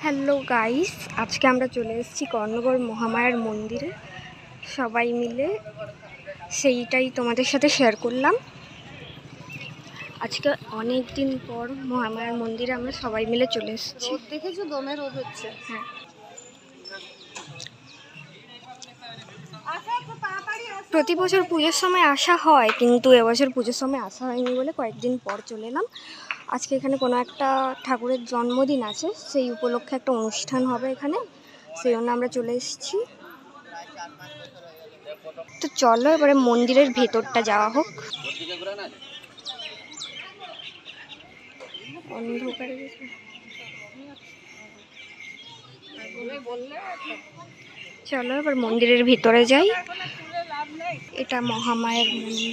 Hello guys আজকে আমরা চলে এসেছি কর্ণগড় মহামায়ার মন্দিরে। সবাই মিলে সেইটাই তোমাদের সাথে শেয়ার করলাম। আজকে অনেক দিন পর মহামায়ার মন্দিরে আমরা সবাই মিলে চলে এসেছি। দেখেছ? দমে রোদ হচ্ছে। হ্যাঁ। প্রতি বছর পুজোর সময় আসা হয় কিন্তু এবছর পুজোর সময় আসা হয়নি বলে কয়েকদিন পর চলে এলাম। আজকে এখানে কোনো একটা ঠাকুরের জন্মদিন আছে, সেই উপলক্ষে একটা অনুষ্ঠান হবে এখানে, সেই জন্য আমরা চলে এসেছি। তো চলো, এবারে মন্দিরের ভেতরটা যাওয়া হোক। চলো, এবার মন্দিরের ভিতরে যাই। এটা মহামায়ের মন্দির।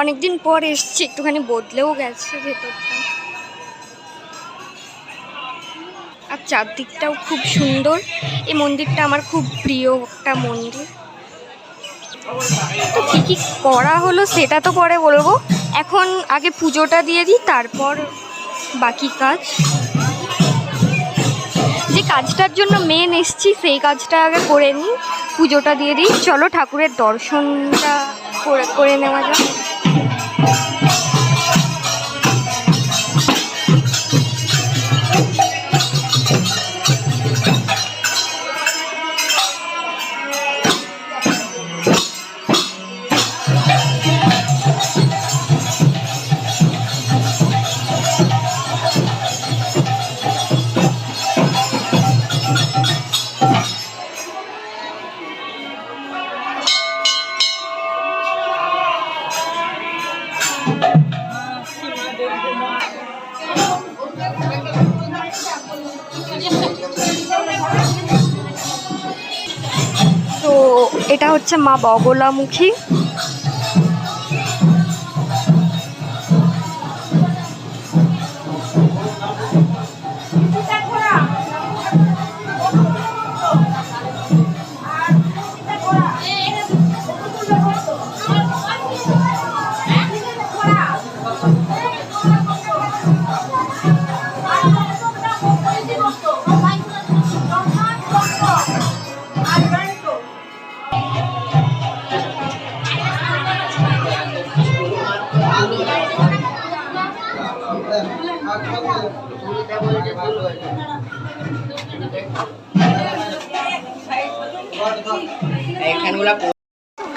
অনেকদিন পর এসছি, একটুখানি বদলেও গেছে ভেতরটা। আর চারদিকটাও খুব সুন্দর। এই মন্দিরটা আমার খুব প্রিয় একটা মন্দির। তো কী কী করা হলো সেটা তো পরে বলব। এখন আগে পুজোটা দিয়ে দিই, তারপর বাকি কাজ। যে কাজটার জন্য মেন এসছি, সেই কাজটা আগে করে নিই। পুজোটা দিয়ে দিই। চলো ঠাকুরের দর্শনটা করে নেওয়া যাক। তো এটা হচ্ছে মা বগলামুখী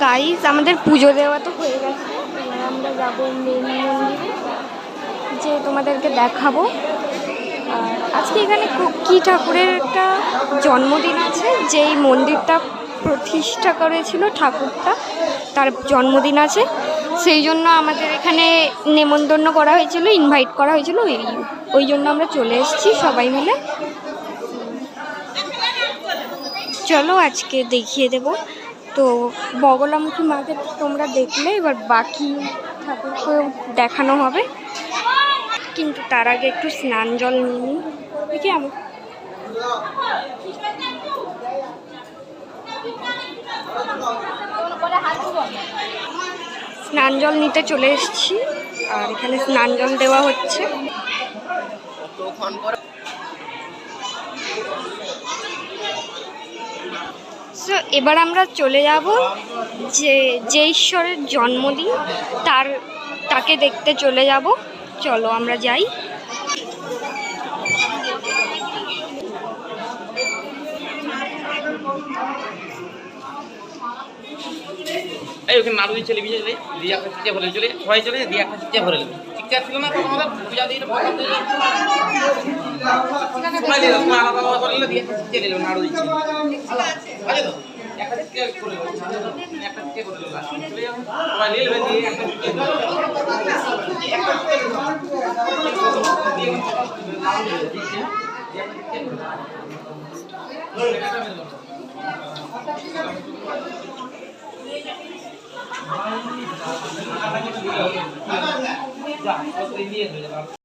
গাইজ আমাদের পুজো দেওয়া তো হয়ে গেছে। এবার আমরা যাব মেন মন্দিরে, যে তোমাদেরকে দেখাবো। আজকে এখানে কি ঠাকুরের একটা জন্মদিন আছে, যেই মন্দিরটা প্রতিষ্ঠা করেছিল ঠাকুরটা, তার জন্মদিন আছে। সেই জন্য আমাদের এখানে নেমন্তন্ন করা হয়েছিল ইনভাইট করা হয়েছিল, ওই ওই জন্য আমরা চলে এসেছি সবাই মিলে। চলো আজকে দেখিয়ে দেব। তো বগলামুখী মাকে তোমরা দেখলে, এবার বাকি ঠাকুরকেও দেখানো হবে। কিন্তু তার আগে একটু স্নান জল নিয়ে নিই। দেখি আমি। স্নান জল নিতে চলে এসেছি। আর এখানে স্নান জল দেওয়া হচ্ছে। এবার আমরা চলে যাব যে যে ঈশ্বরের জন্মদিন, তার, তাকে দেখতে চলে যাব। চলো আমরা যাই। এই নাড়ু দিয়ে চলে বিজয় দিয়ে একটা চিচা ভরে চলে সবাই চলে দিয়ে একটা চিচা ভরে নেবে ঠিকঠাক ছিল না তখন আমাদের পূজা দিয়ে দিয়ে সবাই নিয়ে তোমার আলাদা আলাদা করে দিয়ে একটা চিচা নিলো নাড়ু দিচ্ছে আছে তো একটা চিচা করে একটা চিচা করে নেবে চলে যাব সবাই নিয়ে নেবে দিয়ে একটা চিচা করে নেবে। একটা চিচা 你妈，你你你你你你你你你。